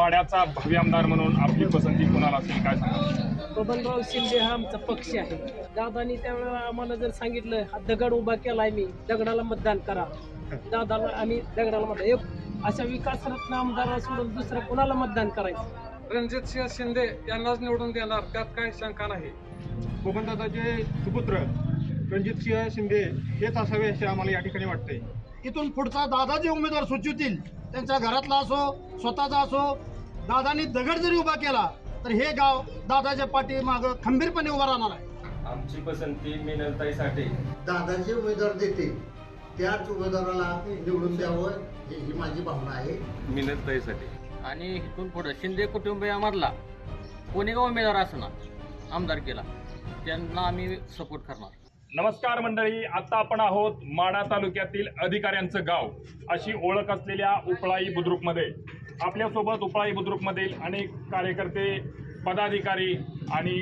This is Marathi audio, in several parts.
माड्याचा भावी आमदार म्हणून आपली पसंती कोणाला असेल काय सांगा बबनराव शिंदे हा आमचा पक्ष आहे. दादानी त्यावेळेला आम्हाला जर सांगितलं हा दगड उभा केलाय मी दगडाला मतदान करा. दादाला आणि दगडाला मतदान एक अशा विकासरत्न आमदार सोडून दुसरं कोणाला मतदान करायचं? रणजित सिंह शिंदे यांनाच निवडून देणार त्यात काही शंका नाही. गोपनदादाचे सुपुत्र रणजित सिंह शिंदे हेच असावे असे आम्हाला या ठिकाणी वाटते इथून पुढचा दादा जे उमेदवार सुचवतील त्यांच्या घरातला असो स्वतःचा असो दादानी दगड जरी उभा केला तर हे गाव दादाच्या पाठी माग खंबीरपणे उभा राहणार आहे. आमची पसंती मिनलताईसाठी दादाचे उमेदवार देते त्याच उमेदवाराला निवडून द्यावं ही ही माझी भावना आहे. मिनलताईसाठी आणि इथून पुढं शिंदे कुटुंबियामधला कोणी का उमेदवार असणार आमदार केला त्यांना आम्ही सपोर्ट करणार. नमस्कार मंडळी आता आपण आहोत माडा तालुक्यातील अधिकाऱ्यांचं गाव अशी ओळख असलेल्या उपळाई बुद्रुकमध्ये. आपल्यासोबत उपळाई बुद्रुकमधील अनेक कार्यकर्ते पदाधिकारी आणि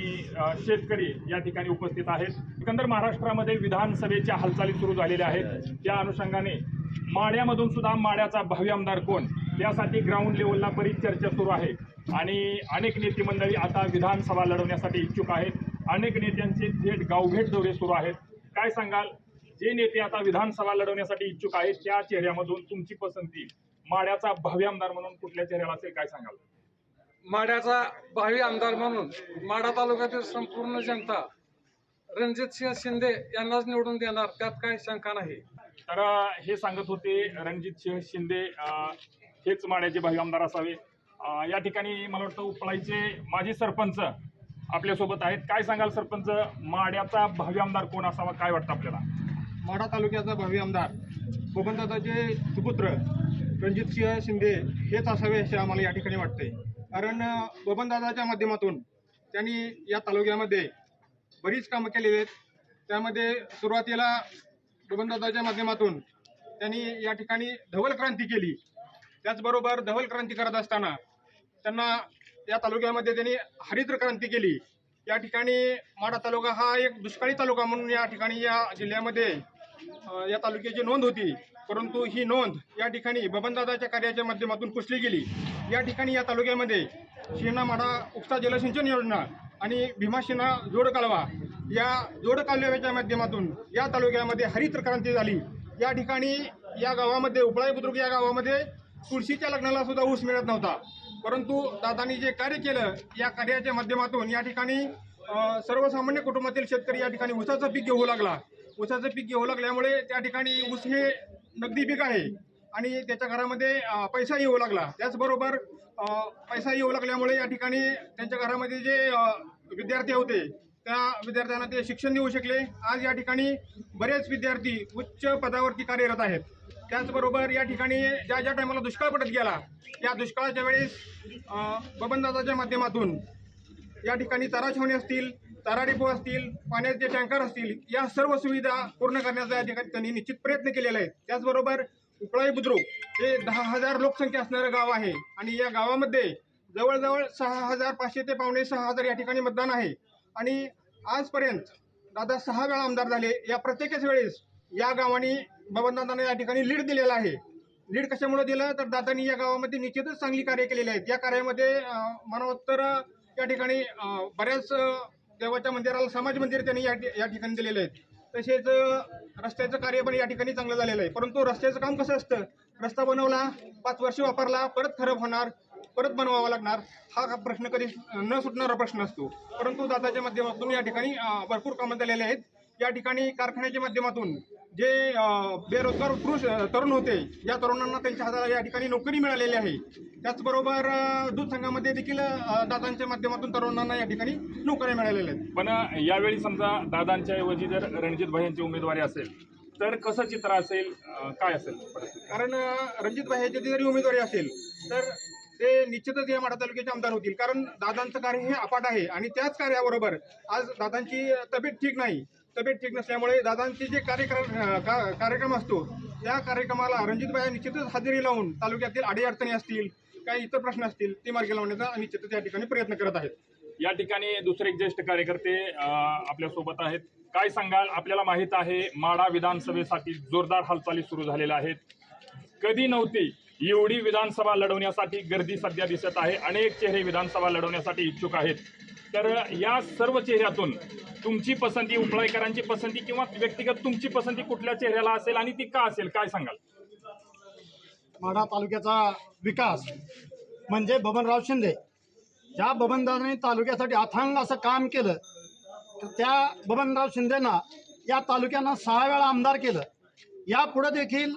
शेतकरी या ठिकाणी उपस्थित आहेत. एकंदर महाराष्ट्रामध्ये विधानसभेच्या हालचाली सुरू झालेल्या आहेत. त्या अनुषंगाने माड्यामधून सुद्धा माड्याचा भावी आमदार कोण? यासाठी ग्राउंड लेवलला बरीच चर्चा सुरू आहे. आणि अनेक नेते मंडळी आता विधानसभा लढवण्यासाठी इच्छुक आहेत. अनेक नेत्यांचे थेट गावभेट दौरे सुरू आहेत. काय सांगाल? जे नेते आता विधानसभा लढवण्यासाठी इच्छुक आहेत त्या चेहऱ्यामधून तुमची पसंती माड्याचा भावी आमदार म्हणून कुठल्या चेहऱ्याला असेल काय सांगाल? माड्याचा भावी आमदार म्हणून माडा तालुक्यातील संपूर्ण जनता रणजित सिंह शिंदे यांनाच निवडून देणार त्यात काही शंका नाही. तर हे सांगत होते रणजित सिंह शिंदे हेच माड्याचे भावी आमदार असावे. या ठिकाणी मला वाटतं उपळाईचे माजी सरपंच आपल्यासोबत आहेत. काय सांगाल सरपंच? माड्याचा भावी आमदार कोण असावा? काय वाटतं आपल्याला? माढा तालुक्याचा भावी आमदार गोपनदादाचे सुपुत्र रणजित सिंह शिंदे हेच असावे असे आम्हाला या ठिकाणी वाटते. कारण बबनदादाच्या माध्यमातून त्यांनी या तालुक्यामध्ये बरीच कामं केलेली आहेत. त्यामध्ये सुरुवातीला बबनदादाच्या माध्यमातून त्यांनी या ठिकाणी धवल क्रांती केली. त्याचबरोबर धवल क्रांती करत असताना त्यांना या तालुक्यामध्ये त्यांनी हरिद्र क्रांती केली. या ठिकाणी माढा तालुका हा एक दुष्काळी तालुका म्हणून या ठिकाणी या जिल्ह्यामध्ये या तालुक्याची नोंद होती. परंतु ही नोंद या ठिकाणी बबनदादाच्या कार्याच्या माध्यमातून पुसली गेली. या ठिकाणी या तालुक्यामध्ये शेणामाडा उपसा जलसिंचन योजना आणि भीमाशिना जोड कालवा या जोड कालव्याच्या माध्यमातून या तालुक्यामध्ये हरित क्रांती झाली. या ठिकाणी या गावामध्ये उपळाई बुद्रुक या गावामध्ये तुळशीच्या लग्नाला सुद्धा ऊस मिळत नव्हता. परंतु दादांनी जे कार्य केलं या कार्याच्या माध्यमातून या ठिकाणी सर्वसामान्य कुटुंबातील शेतकरी या ठिकाणी ऊसाचं पीक घेऊ लागला. ऊसाचं पीक घेऊ लागल्यामुळे त्या ठिकाणी ऊस हे नगदी पीक आहे. आणि त्याच्या घरामध्ये पैसाही पैसा येऊ लागला. त्याचबरोबर पैसाही पैसा येऊ लागल्यामुळे या ठिकाणी त्यांच्या घरामध्ये जे विद्यार्थी होते त्या विद्यार्थ्यांना ते शिक्षण देऊ शकले. आज या ठिकाणी बरेच विद्यार्थी उच्च पदावरती कार्यरत आहेत. त्याचबरोबर या ठिकाणी ज्या ज्या टायमाला दुष्काळ पडत गेला या दुष्काळाच्या वेळेस बबनदादाच्या माध्यमातून या ठिकाणी चारा छावणी असतील चारा डिपो असतील पाण्याचे टँकर असतील या सर्व सुविधा पूर्ण करण्याचा या ठिकाणी त्यांनी निश्चित प्रयत्न केलेला आहे. त्याचबरोबर उपळाई बुद्रुक हे दहा हजार लोकसंख्या असणारं गाव आहे आणि या गावामध्ये जवळजवळ सहा हजार पाचशे ते पावणे सहा हजार या ठिकाणी मतदान आहे. आणि आजपर्यंत दादा सहा वेळा आमदार झाले. या प्रत्येकच वेळेस या गावाने बबनदादांना या ठिकाणी लीड दिलेला आहे. लीड कशामुळे दिलं? तर दादांनी या गावामध्ये निश्चितच चांगली कार्य केलेली आहेत. या कार्यामध्ये मनोत्तर या ठिकाणी बऱ्याच देवाच्या मंदिराला समाज मंदिर त्यांनी या ठि- या ठिकाणी दिलेले आहेत. तसेच रस्त्याचं कार्य पण या ठिकाणी चांगलं झालेलं आहे. परंतु रस्त्याचं काम कसं असतं? रस्ता बनवला पाच वर्ष वापरला परत खराब होणार परत बनवावा लागणार हा प्रश्न कधी न सुटणारा प्रश्न असतो. परंतु दादाच्या माध्यमातून या ठिकाणी भरपूर कामं झालेले आहेत. या ठिकाणी कारखान्याच्या माध्यमातून जे बेरोजगार पुरुष तरुण होते या तरुणांना त्यांच्या हाताला या ठिकाणी नोकरी मिळालेली आहे. त्याचबरोबर दूध संघामध्ये देखील दादांच्या माध्यमातून तरुणांना या ठिकाणी नोकऱ्या मिळालेल्या आहेत. पण यावेळी समजा दादांच्या ऐवजी जर रणजित भाईंची उमेदवारी असेल तर कसं चित्र असेल काय असेल? कारण रणजित भाई ह्याची जरी उमेदवारी असेल तर ते निश्चितच या माढा तालुक्याचे आमदार होतील. कारण दादांचं कार्य हे अपाट आहे आणि त्याच कार्याबरोबर आज दादांची तब्येत ठीक नाही. तब्येत ठीक नसल्यामुळे दादांचे जे कार्यक्रम का- कार्यक्रम असतो त्या कार्यक्रमाला रणजितभाई निश्चितच हजेरी लावून तालुक्यातील अडीअडचणी असतील काही इतर प्रश्न असतील ते मार्गी लावण्याचा निश्चितच या ठिकाणी प्रयत्न करत आहेत. या ठिकाणी दुसरे एक ज्येष्ठ कार्यकर्ते आपल्यासोबत आहेत. काय सांगाल? आपल्याला माहीत आहे माडा विधानसभेसाठी जोरदार हालचाली सुरू झालेल्या आहेत. कधी नव्हती एवढी विधानसभा लढवण्यासाठी गर्दी सध्या दिसत आहे. अनेक चेहरे विधानसभा लढवण्यासाठी इच्छुक आहेत. तर या सर्व चेहऱ्यातून तुमची पसंती उपळाईकरांची पसंती किंवा व्यक्तिगत तुमची पसंती कुठल्या चेहऱ्याला असेल आणि ती का असेल काय सांगाल? माढा तालुक्याचा विकास म्हणजे बबनराव शिंदे. ज्या बबनदादांनी तालुक्यासाठी अथांग असं काम केलं तर त्या बबनराव शिंदेना या तालुक्यानं सहा वेळा आमदार केलं. यापुढे देखील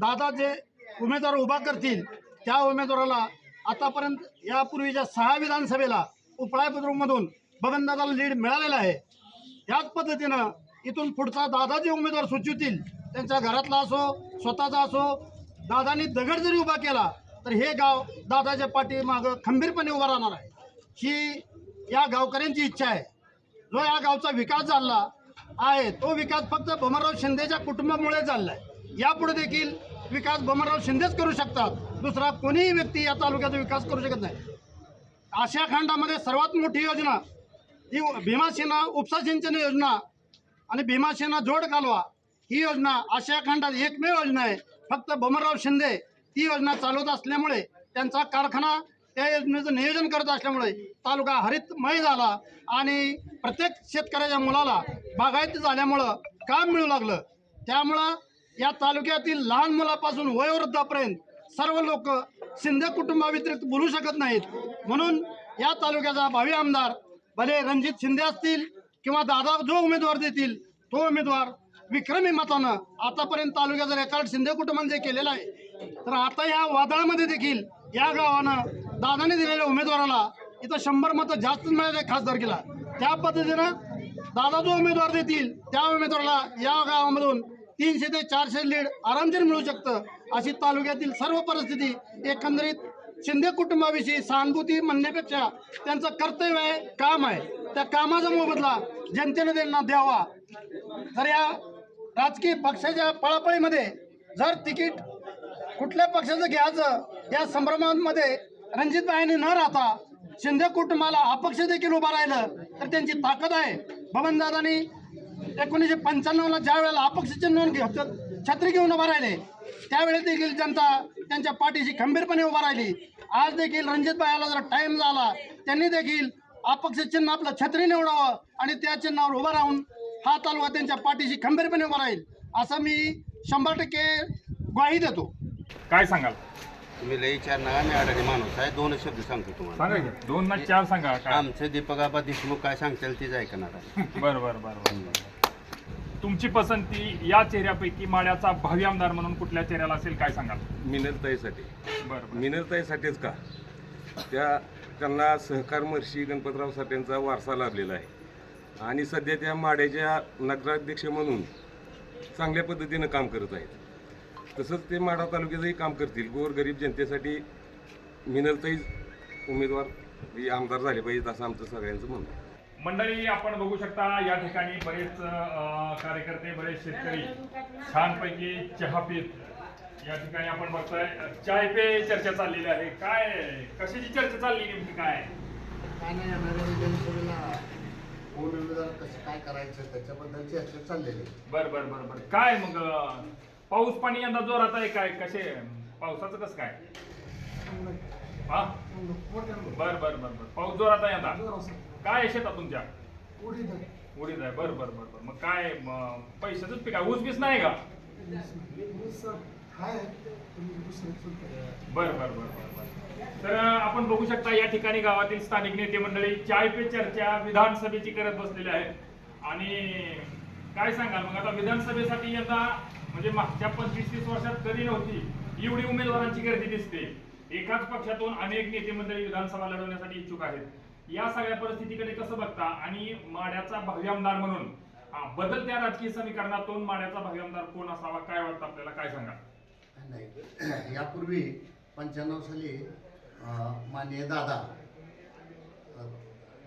दादा जे उमेदवार उभा करतील त्या उमेदवाराला आतापर्यंत यापूर्वीच्या सहा विधानसभेला उपळाय बुद्रुकमधून बबनदादाला लीड मिळालेला आहे. याच पद्धतीनं इथून पुढचा दादा जे उमेदवार सुचवतील त्यांच्या घरातला असो स्वतःचा असो दादानी दगड जरी उभा केला तर हे गाव दादाच्या पाठीमागं खंबीरपणे उभा राहणार आहे. ही या गावकऱ्यांची इच्छा आहे. जो या गावचा विकास झाला आहे तो विकास फक्त भमरराव शिंदेच्या कुटुंबामुळे झाला आहे यापुढे देखील विकास भमरराव शिंदेच करू शकतात. दुसरा कोणीही व्यक्ती या तालुक्याचा विकास करू शकत नाही. आशिया खंडामध्ये सर्वात मोठी योजना ही भीमासेना उपसा सिंचन योजना आणि भीमासेना जोड कालवा ही योजना आशिया खंडात एकमेव योजना आहे. फक्त भमरराव शिंदे ती योजना चालवत असल्यामुळे त्यांचा कारखाना त्या योजनेचं नियोजन करत असल्यामुळे तालुका हरितमय झाला आणि प्रत्येक शेतकऱ्याच्या मुलाला बागायती झाल्यामुळं काम मिळू लागलं. त्यामुळं या तालुक्यातील लहान मुलापासून वयोवृद्धापर्यंत सर्व लोक शिंदे कुटुंबाव्यतिरिक्त बोलू शकत नाहीत. म्हणून या तालुक्याचा भावी आमदार भले रणजित शिंदे असतील किंवा दादा जो उमेदवार देतील तो उमेदवार विक्रमी मतानं आतापर्यंत तालुक्याचा रेकॉर्ड शिंदे कुटुंबाने जे केलेला आहे तर आता या वादळामध्ये देखील या गावानं दादाने दिलेल्या उमेदवाराला इथं शंभर मतं जास्त मिळाले खासदारकीला त्या पद्धतीनं दादा जो उमेदवार देतील त्या उमेदवाराला या गावामधून तीनशे ते चारशे लीड आरामशीर मिळू शकतं. अशी तालुक्यातील सर्व परिस्थिती एकंदरीत शिंदे कुटुंबाविषयी सहानुभूती म्हणण्यापेक्षा त्यांचं कर्तव्य आहे काम आहे. त्या कामाचा मोबदला जनतेने त्यांना द्यावा. तर या राजकीय पक्षाच्या पळापळीमध्ये जर तिकीट कुठल्या पक्षाचं घ्यायचं या संभ्रमांमध्ये रणजितबाईंनी न राहता शिंदे कुटुंबाला अपक्ष देखील उभा राहिलं तर त्यांची ताकद आहे. बबनदादांनी एकोणीसशे पंच्याण्णवला ज्या वेळेला अपक्ष चिन्ह घेत छत्री घेऊन उभा राहिले त्यावेळी देखील जनता त्यांच्या पाठीशी खंबीरपणे उभा राहिली. आज देखील रणजितबाईला जर टाइम झाला त्यांनी देखील अपक्ष चिन्ह आपलं छत्री निवडावं आणि त्या चिन्हावर उभं राहून हा तालुका त्यांच्या पाठीशी खंबीरपणे उभा राहील असं मी शंभर टक्के ग्वाही देतो. काय सांगाल? तुम्ही लई चार मी अडाणी माणूस आहे दोनच शब्द सांगतो तुम्हाला. सांगा की. दोन ना चार सांगा काय? आमचे दीपक आबा देशमुख काय सांगतील तेच ऐकणार आहे. बरं बरं बरं बरं. तुमची पसंती या चेहऱ्यापैकी माड्याचा भावी आमदार म्हणून कुठल्या चेहऱ्याला असेल काय सांगाल? मिनलताईसाठी. बरं मिनलताईसाठीच का? त्या त्यांना सहकार महर्षी गणपतराव साठेंचा वारसा लाभलेला आहे. आणि सध्या त्या माड्याच्या नगराध्यक्ष म्हणून चांगल्या पद्धतीनं काम करत आहेत. तसंच ते माढा तालुक्याचंही काम करतील. गोरगरीब जनतेसाठी मिनलताई उमेदवार हे आमदार झाले पाहिजेत असं आमचं सगळ्यांचं म्हणणं आहे. मंडळी आपण बघू शकता या ठिकाणी बरेच कार्यकर्ते बरेच शेतकरी छानपैकी चहा पीत. या ठिकाणी आपण बघतोय चाय पे चर्चा चाललेली आहे. काय कशाची चर्चा चालली नेमकी काय? काय नाही येणाऱ्या विधानसभेला कोण उमेदवार कसं काय करायचं त्याच्याबद्दल चर्चा चाललेली. आहे. बर बर बर बर. काय मग पाऊस पाणी यंदा जोरात आहे काय? कसे पावसाचं कसं काय? हा? बर बर बर बर. पाऊस जोरात आहे यंदा काय आहे शेतात तुमच्या? उडीद आहे. बर बर बर बर. मग काय म, पैशाचंच पीक आहे. ऊस बीस नाही का? बर बर बर बर बर. तर आपण बघू शकता या ठिकाणी गावातील स्थानिक नेते मंडळी चाय पे चर्चा विधानसभेची करत बसलेले आहेत. आणि काय सांगाल? मग आता विधानसभेसाठी यंदा म्हणजे मागच्या पंचवीस तीस वर्षात कधी नव्हती एवढी उमेदवारांची गर्दी दिसते. एकाच पक्षातून अनेक नेते मंडळी विधानसभा लढवण्यासाठी इच्छुक आहेत. या सगळ्या परिस्थितीकडे कसं बघता? आणि माड्याचा भावी आमदार म्हणून बदलत्या राजकीय समीकरणातून माड्याचा भव्य आमदार कोण असावा? काय वाटतं आपल्याला? काय सांगा? नाही यापूर्वी पंच्याण्णव साली अं, माननीय दादा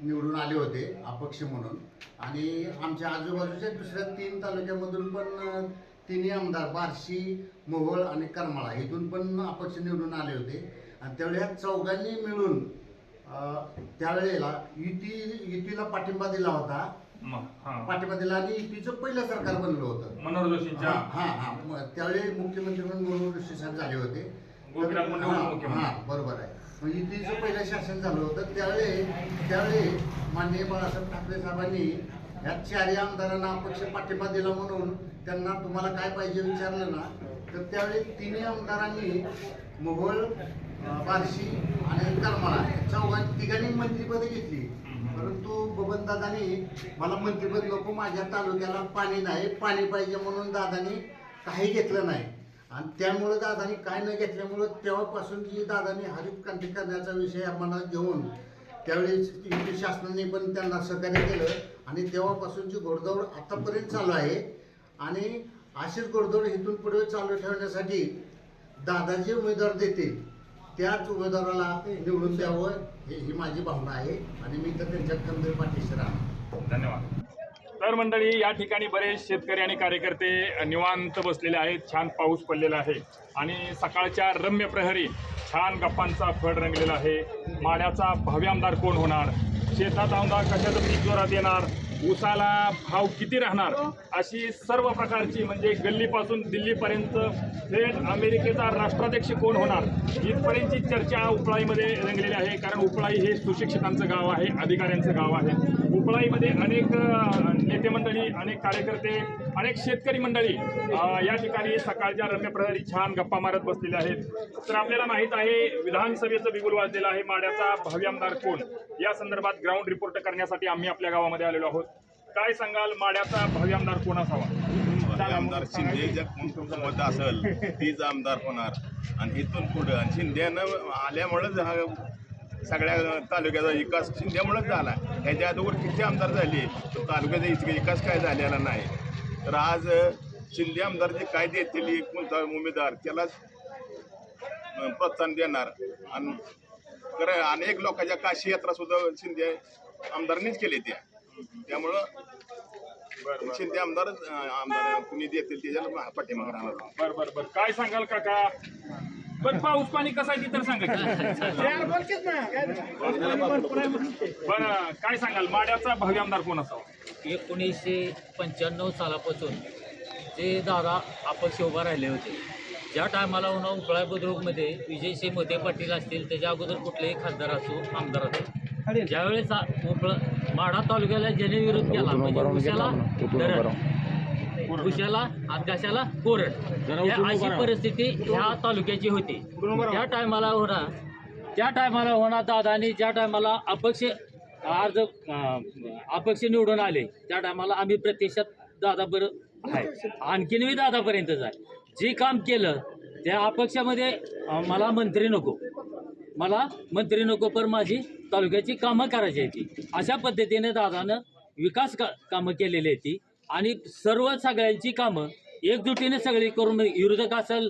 निवडून आले होते अपक्ष म्हणून. आणि आमच्या आजूबाजूच्या दुसऱ्या तीन तालुक्यामधून पण तिन्ही आमदार बार्शी मोहोळ आणि करमाळा इथून पण अपक्ष निवडून आले होते. आणि त्यावेळी ह्या चौघांनी मिळून त्यावेळेला युती युतीला पाठिंबा दिला होता. पाठिंबा दिला आणि युतीचं पहिलं सरकार बनलं होतं. मनोहर जोशींच्या. हा हा त्यावेळी मुख्यमंत्री म्हणून मनोहर जोशी साहेब झाले होते. हां. हां, बरोबर आहे. म्हणजे युतीचं पहिलं शासन झालं होतं. त्यावेळी त्यावेळी माननीय बाळासाहेब ठाकरे साहेबांनी ह्या चारही आमदारांना अपक्ष पाठिंबा दिला म्हणून त्यांना तुम्हाला काय पाहिजे विचारलं ना तर त्यावेळी तिन्ही आमदारांनी मोहोळ बार्शी आणि करमाळा या तिघांनी मंत्रीपद घेतली. परंतु बबनदादांनी मला मंत्रिपद नको माझ्या तालुक्याला पाणी नाही पाणी पाहिजे म्हणून दादांनी काही घेतलं नाही. आणि त्यामुळं दादानी काय न घेतल्यामुळं तेव्हापासून जी दादानी हरित क्रांती करण्याचा विषय आम्हाला घेऊन त्यावेळेस युती शासनाने पण त्यांना सहकार्य केलं आणि तेव्हापासूनची घोडदौड आतापर्यंत चालू आहे आणि अशीच घोडदौड इथून पुढे चालू ठेवण्यासाठी दादाजी उमेदवार देतील त्याच उमेदवाराला निवडून द्यावं ही माझी भावना आहे आणि मी तर त्यांच्या खंबीर पाठीशी राहणार. धन्यवाद. तर मंडळी या ठिकाणी बरेच शेतकरी आणि कार्यकर्ते निवांत बसलेले आहेत. छान पाऊस पडलेला आहे. आणि सकाळच्या रम्य प्रहरी छान गप्पांचा फड रंगलेला आहे. माड्याचा भावी आमदार कोण होणार? शेतात आमदार कशाचं पीक जोरात येणार? ऊसाला भाव किती राहणार अशी सर्व प्रकारची म्हणजे गल्लीपासून दिल्लीपर्यंत थेट अमेरिकेचा राष्ट्राध्यक्ष कोण होणार इथपर्यंतची चर्चा उपळाईमध्ये रंगलेली आहे. कारण उपळाई हे सुशिक्षितांचं गाव आहे अधिकाऱ्यांचं गाव आहे. उपळाईमध्ये अनेक नेतेमंडळी नेते मंडळी अनेक कार्यकर्ते अनेक शेतकरी मंडळी या ठिकाणी सकाळच्या रम्य प्रहरी छान गप्पा मारत बसलेले आहेत. तर आपल्याला माहीत आहे विधानसभेचं बिगुल वाजलेलं आहे माड्याचा भावी आमदार कोण? या संदर्भात ग्राउंड रिपोर्ट करण्यासाठी आम्ही आपल्या गावामध्ये आलेलो आहोत. काय सांगाल माड्याचा भावी आमदार कोण असावा? आमदार शिंदे ज्या तुमचं मत असेल तीच आमदार होणार. आणि इथून पुढं आणि शिंदेनं आल्यामुळेच हा सगळ्या तालुक्याचा विकास शिंदेमुळेच झाला. ह्याच्या अगोदर किती आमदार झाले? तर तालुक्याचा इतका विकास काय झालेला नाही. तर आज शिंदे आमदार जे काय देतील कोणता उमेदवार त्यालाच प्रोत्साहन देणार. आणि खरं अनेक लोकांच्या काशी यात्रा सुद्धा शिंदे आमदारांनीच केली त्या. त्यामुळं शिंदे आमदार आमदार कुणी देतील त्याच्याला पाठिंबा राहणार. बर बर बर. काय सांगाल काका? पण पाऊस पाणी कसं आहे ती तर सांगा बरं काय सांगाल? माड्याचा भावी आमदार कोण असावा? एकोणीसशे पंच्याण्णव सालापासून जे दादा अपक्ष उभा राहिले होते ज्या टायमाला होणं उकळा बुद्रुकमध्ये विजयसिंह मोते पाटील असतील त्याच्या अगोदर कुठलेही खासदार असो आमदार असो. ज्यावेळेस आ- उपळ माढा तालुक्याला ज्याने विरोध केला म्हणजे धरण. उशाला आणि कशाला कोरड. अशी परिस्थिती ह्या तालुक्याची होती. त्या टायमाला होणार त्या टायमाला होणार दादानी ज्या टायमाला अपक्ष अर्ज अपक्ष निवडून आले त्या टायमाला आम्ही प्रत्यक्षात दादा बरं आहे. आणखीनही दादापर्यंतच आहे जे काम केलं त्या अपक्षामध्ये मला मंत्री नको. मला मंत्री नको पण माझी तालुक्याची कामं करायची आहे ती अशा पद्धतीने दादानं विकास का कामं केलेली आहे ती आणि सर्व सगळ्यांची कामं एकजुटीने सगळी करून विरोधक असेल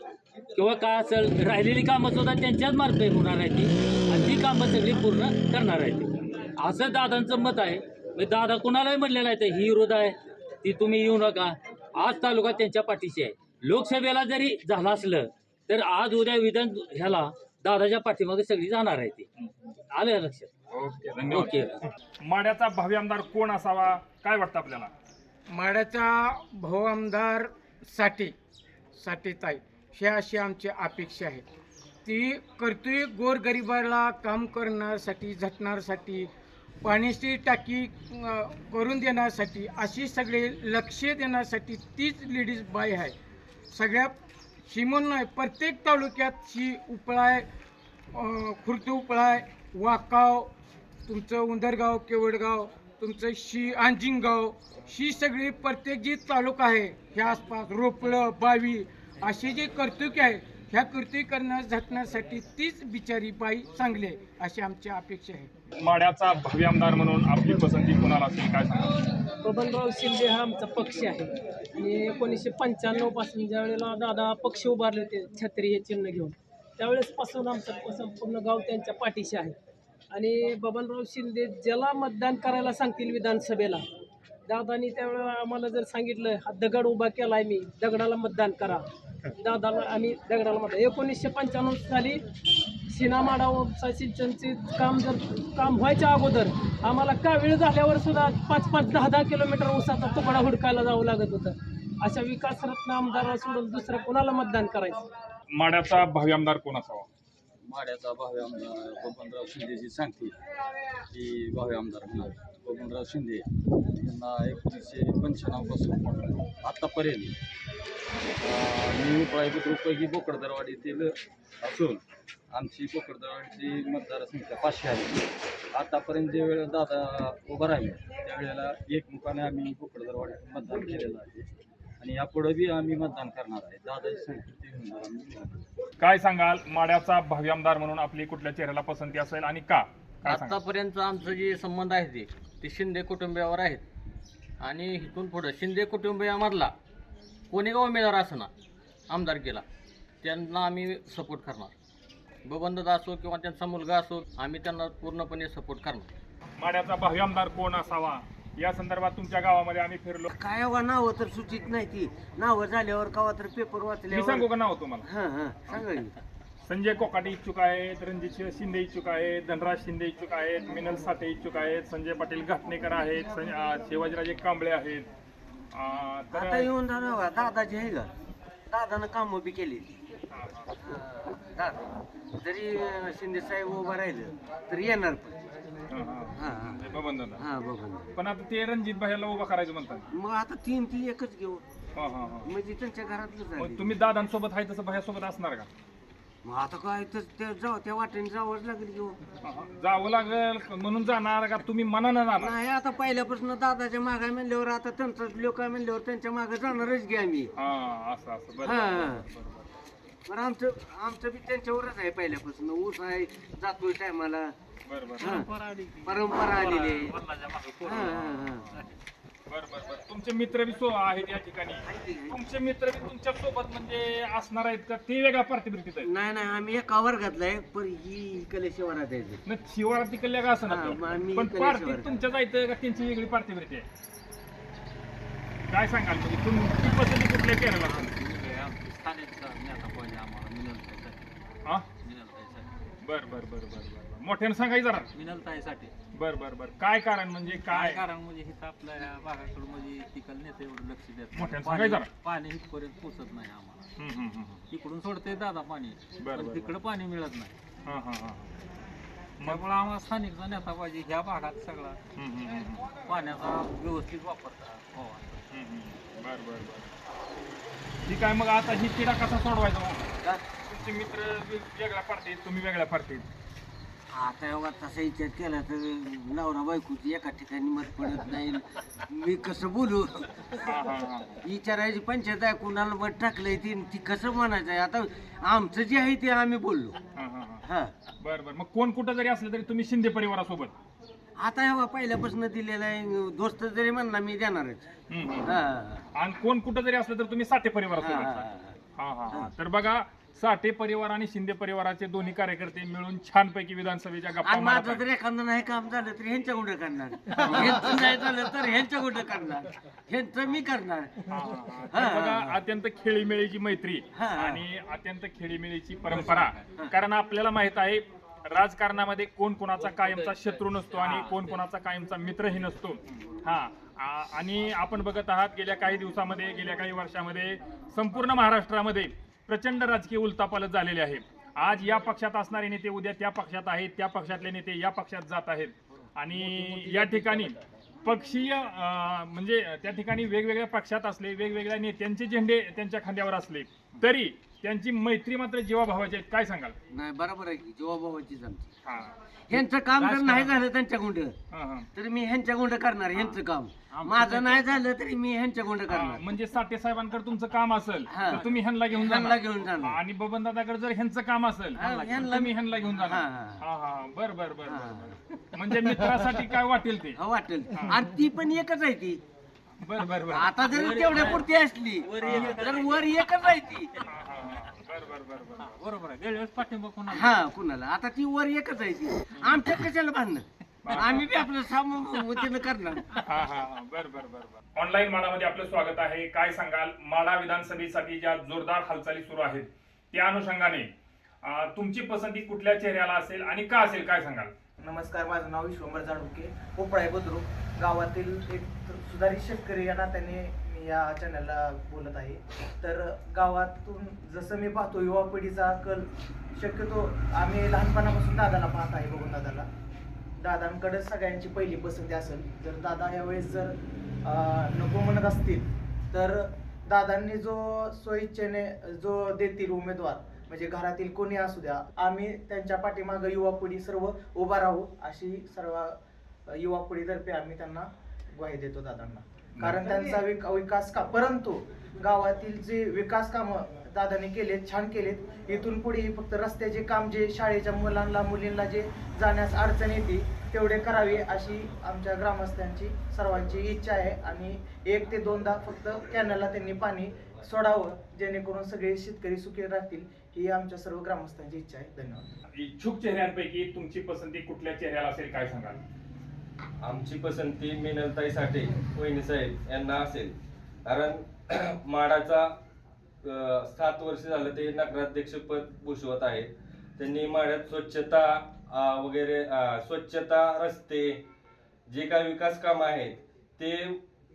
किंवा काय असेल राहिलेली कामं सुद्धा त्यांच्याच मार्फत होणार आहे ती. आणि ती कामं सगळी पूर्ण करणार आहे ती. असं दादांचं मत आहे. म्हणजे दादा कुणालाही म्हटलेलं आहे ते ही विरोध आहे ती तुम्ही येऊ नका. आज तालुका त्यांच्या पाठीशी आहे. लोकसभेला जरी झालं असलं तर आज उद्या विधान ह्याला दादाच्या पाठीमागे सगळी जाणार आहे ती. आलं लक्षात? ओके धन्यवाद. ओके. माड्याचा भावी आमदार कोण असावा? काय वाटतं आपल्याला? माड्याचा भाऊ आमदारसाठी साठीताई ही अशी आमची अपेक्षा आहे. ती करतोय गोरगरिबाला काम करण्यासाठी झटण्यासाठी पाण्याची टाकी करून देण्यासाठी अशी सगळे लक्ष देण्यासाठी तीच लेडीज बाई आहे. सगळ्या शिमून नाही प्रत्येक तालुक्यात शी उपळाय अं, खुर्द उपळाय वाकाव तुमचं उंदरगाव केवडगाव तुमचं शी आंजिंगाव ही सगळी प्रत्येक जी तालुका आहे ह्या आसपास रोपळं बावी असे जे कर्तृत्य आहे ह्या करण्या झटण्यासाठी तीच बिचारी बाई चांगली आहे अशी आमची अपेक्षा आहे. माड्याचा भावी आमदार म्हणून आपली पसंती कोणाला असेल काय सांगा बबनराव शिंदे हा आमचा पक्ष आहे. आणि एकोणीसशे पंच्याण्णवपासून ज्या वेळेला दादा पक्ष उभारले होते छत्री हे चिन्ह घेऊन त्यावेळेसपासून आमचं संपूर्ण गाव त्यांच्या पाठीशी आहे. आणि बबनराव शिंदे ज्याला मतदान करायला सांगतील विधानसभेला. दादानी त्यावेळेला आम्हाला जर सांगितलं हा दगड उभा केला आहे मी दगडाला मतदान करा. दादाला आम्ही दगडाला मतदान एकोणीसशे पंच्याण्णव साली सिनामाडा उपसा सिंचनचे काम जर काम व्हायच्या अगोदर आम्हाला कावीळ झाल्यावर सुद्धा पाच पाच दहा दहा किलोमीटर उसाचा तुकडा हुडकायला जावं लागत होतं. अशा विकासरत्न आमदाराला सोडून दुसरं कोणाला मतदान करायचं? माड्याचा भावी आमदार कोण असावा? माड्याचा भावी आमदार बबनराव शिंदेजी सांगते की भावी आमदार होणार. बबनराव शिंदे यांना एकोणीसशे पंच्याण्णवपासून आत्तापर्यंत मी उपळाई बुद्रुकपैकी बोकडदरवाडीतील असून आमची बोकडदरवाडीची मतदारसंख्या पाचशे आहे. आतापर्यंत जे वेळेला दादा उभा राहिले त्यावेळेला एकमुखाने आम्ही बोकडदरवाडीत मतदान केलेलं आहे. आणि यापुढे बी आम्ही मतदान करणार आहे. दादाची संख्या ते होणार आम्ही काय सांगाल? माड्याचा भावी आमदार म्हणून आपली कुठल्या चेहऱ्याला पसंती असेल आणि का? काय सांगाल? आतापर्यंत आमचं जे संबंध आहे ते ते शिंदे कुटुंबियावर आहेत. आणि इथून पुढं शिंदे कुटुंबियामधला कोणी का उमेदवार असो ना आमदार केला त्यांना आम्ही सपोर्ट करणार. बबंददा असो किंवा त्यांचा मुलगा असो आम्ही त्यांना पूर्णपणे सपोर्ट करणार. माड्याचा भावी आमदार कोण असावा? या संदर्भात तुमच्या गावामध्ये आम्ही फिरलो. काय हवा नावं तर सुचित नाही ती. नावं झाल्यावर कवा तर पेपर मी वाचल्यावर सांगू का नाव तुम्हाला? हां हां सांगा की. संजय कोकाटे इच्छुक आहेत रणजित शिंदे इच्छुक आहेत धनराज शिंदे इच्छुक आहेत मिनल साठे इच्छुक आहेत संजय पाटील घाटणेकर आहेत सं- अं, शिवाजीराजे कांबळे आहेत. अं, आता तर येऊन जाणार बघा, दादाजी आहे का? दादानं कामं बी केली. ती दादा. जरी अं, शिंदे साहेब उभा राहिलं तरी येणार पण. हां, हां. हां हां. बबन दादा हां बघा पण आता ते रणजित भाईला उभा करायचं म्हणतात. मग आता तीन ती एकच घेऊ हां हां हां. म्हणजे त्यांच्या घरातलं मग झालं तुम्ही दादांसोबत आहे तसं भयासोबत असणार का? मग आता काय तर त्या जाऊ त्या वाटेने जावंच लागेल घेऊ जावं लागेल म्हणून जाणार का तुम्ही मनानं जाणार? नाही आता पहिल्यापासून दादाच्या मागा म्हणल्यावर आता त्यांचं लोक म्हणल्यावर त्यांच्या मागे जाणारच घ्या आम्ही. हा असं असं. बरं, हां. बरं बरं, बरं. पण आमचं आमचं बी त्यांच्यावरच आहे पहिल्यापासून. ऊस आहे जातोय टायमाला. बरं बरं. परंपरा आलेली आहे. हां, हां, हां. बरं बरं बरं. तुमचे मित्र बी सो आहेत या ठिकाणी. तुमचे मित्र बी तुमच्यासोबत म्हणजे असणार आहेत का? ते वेगळ्या पार्टीवरतीच आहेत. नाही नाही आम्ही एका वर्गातला आहे पण ही कले शिवारात आहे न शिवारात तिकडल्या का असं हां, मग आम्ही पण इकडल्या पार्टी शिवारात. तुमच्या जायचं का? त्यांची वेगळी पार्टीवरती आहे. काय सांगाल म्हणजे तुमची पसंती कुठल्या स्थानिक आम्हाला हा मिनलताईसाठी बर बर बर बर बर मोठ्यानं सांगायचं जरा. मिनलताईसाठी बर बर बर. काय कारण म्हणजे काय काय? कारण म्हणजे हिथं आपल्या या भागाकडून म्हणजे तिकल नेते एवढं लक्ष देत. मोठ्यानं पाणी- जरा. पाणी इथपर्यंत पोचत नाही आम्हाला. हम्म, हम्म, हम्म. इकडून सोडते दादा पाणी बरं, पण बरं, तिकडं पाणी मिळत नाही. हा हा हा त्यामुळे आम्हाला स्थानिकचा नेता पाहिजे. ह्या भागात सगळा हम्म, हम्म, हम्म. पाण्याचा व्यवस्थित वापर करा हो हम्म, हम्म. बर बर बर. ठीक आहे मग आता ही तिडा कसा सोडवायचा मग? तुमचे मित्र वेगळ्या पार्टीत तुम्ही वेगळ्या पार्टीत. आता एवढा तसा विचार केला तर नवरा बायकोची एका ठिकाणी मत पडत नाही. मी कसं बोलू? हा हा हा. विचारायची पंचायत आहे कुणाला मत टाकलंय ती ती कसं म्हणायचं आहे? आता आमचं जे आहे ते आम्ही बोललो. हा हा हा. हा. बर बर. मग कोण कुठं जरी असलं तरी तुम्ही शिंदे परिवारासोबत. आता एवढा पहिल्यापासून दिलेला आहे दोस्त जरी म्हणला मी देणारच. हम्म. हा. आणि कोण कुठं जरी असलं तर तुम्ही साठे परिवारासोबत हा, हा हा. हा तर बघा साठे परिवार आणि शिंदे परिवाराचे दोन्ही कार्यकर्ते मिळून छानपैकी विधानसभेच्या गप्पा आणि मारत माझं आहेत. जर एखादं नाही काम झालं तर ह्यांच्या कुठं करणार? ह्यांचं नाही झालं तर ह्यांच्या कुठं करणार? ह्यांचं मी करणार. हा, तर बघा. अत्यंत खेळीमेळीची मैत्री हा. आणि अत्यंत खेळीमेळीची परंपरा. कारण आपल्याला माहीत आहे राजकारणामध्ये कोण कोणाचा कायमचा शत्रू नसतो आणि कोण कोणाचा कायमचा मित्रही नसतो. हा आणि आपण बघत आहात गेल्या काही दिवसामध्ये गेल्या काही वर्षामध्ये संपूर्ण महाराष्ट्रामध्ये प्रचंड राजकीय उलथापालथ झालेले आहे. आज या पक्षात असणारे नेते उद्या त्या पक्षात आहेत त्या पक्षातले नेते या पक्षात जात आहेत. आणि या ठिकाणी पक्षीय म्हणजे त्या ठिकाणी वेगवेगळ्या पक्षात असले वेगवेगळ्या नेत्यांचे झेंडे त्यांच्या खांद्यावर असले तरी त्यांची मैत्री मात्र जीवाभावाची आहेत काय सांगाल? नाही बरोबर आहे की जवाबाबाचीच आमची. हा. ह्यांचं काम जर नाही झालं त्यांच्या गुंड हा, हा. तर मी ह्यांच्या गुंड करणार ह्यांचं काम. माझं नाही झालं तरी मी ह्यांच्या गुंड हा, करणार. म्हणजे साठे साहेबांकडे तुमचं काम असेल हा. तर तुम्ही ह्यांना घेऊन ह्यांना जाणार. घेऊन जाणार. आणि बबन दादाकडे जर ह्यांचं काम असेल हा, तर ह्यांना- तुम्ही ह्यांना घेऊन जाणार. हा, हा. हा हा. बर बर बर. बर बर. म्हणजे मित्रासाठी काय वाटेल ते? हा, वाटेल. आणि ती पण एकच आहे ती. बर बर बर. आता जरी तेवढ्या पुरती असली तर वर एकच आहे ती. हा, हा, हा. बर बर बर बर. बरोबर आहे. वेळेस पाठिंबा कोणाला? हा कुणाला. आता ती वर एकच आहे ती. आमच्या कशाला बांधणं आम्ही बी आपलं सामोतीनं करणार. हा हा हा. बर बर बर बर. ऑनलाईन माडामध्ये आपलं स्वागत आहे. काय सांगाल? माडा विधानसभेसाठी ज्या जोरदार हालचाली सुरू आहेत त्या अनुषंगाने अं, तुमची पसंती कुठल्या चेहऱ्याला असेल आणि का असेल? काय सांगाल? नमस्कार माझं नाव विश्वंभर जाणुके. पोपळाय बुद्रुक गावातील एक सुधारित शेतकरी या नात्याने मी या चॅनलला बोलत आहे. तर गावातून जसं मी पाहतो युवा पिढीचा कल शक्यतो आम्ही लहानपणापासून दादाला पाहत आहे बघून दादाला. दादांकडे सगळ्यांची पहिली पसंती असेल. जर दादा यावेळेस जर नको म्हणत असतील तर दादांनी जो स्वइच्छेने जो देतील उमेदवार म्हणजे घरातील कोणी असू द्या आम्ही त्यांच्या पाठीमागं युवा पिढी सर्व उभा राहू अशी सर्व युवा पिढीतर्फे आम्ही त्यांना ग्वाही देतो दादांना. कारण त्यांचा विक- विकास का परंतु गावातील जे विकास कामं दादाने केलेत छान केलेत. इथून पुढे फक्त रस्त्याचे काम जे शाळेच्या मुलांना मुलींना जे जाण्यास अडचण येते तेवढे करावे अशी आमच्या ग्रामस्थांची सर्वांची इच्छा आहे. आणि एक ते दोनदा फक्त कॅनलला त्यांनी पाणी सोडावं जेणेकरून सगळे शेतकरी सुखी राहतील ही आमच्या सर्व ग्रामस्थांची इच्छा आहे. धन्यवाद. इच्छुक चेहऱ्यांपैकी तुमची पसंती कुठल्या चेहऱ्याला असेल काय सांगाल? आमची पसंती मिनलताई साठे वहिनी साहेब यांना असेल. कारण माडाचा सात वर्ष झालं ते नगराध्यक्षपद भूषवत आहेत. त्यांनी माड्यात स्वच्छता वगैरे स्वच्छता रस्ते जे काही विकास कामं आहेत ते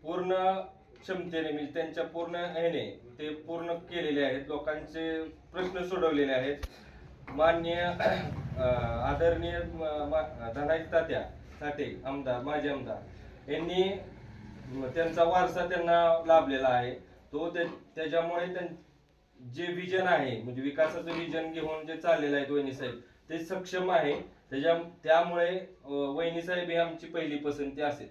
पूर्ण क्षमतेने म्हणजे त्यांच्या पूर्ण ह्याने ते पूर्ण केलेले आहेत. लोकांचे प्रश्न सोडवलेले आहेत. मान्य आदरणीय म- मा- धनाजी तात्या साठे आमदार माजी आमदार यांनी त्यांचा वारसा त्यांना लाभलेला आहे. तो त्याच्यामुळे त्यां जे विजन आहे म्हणजे विकासाचं विजन घेऊन जे चाललेलं आहे वहिनी साहेब ते सक्षम आहे. त्याच्या त्यामुळे वहिनी साहेब ही आमची पहिली पसंती असेल.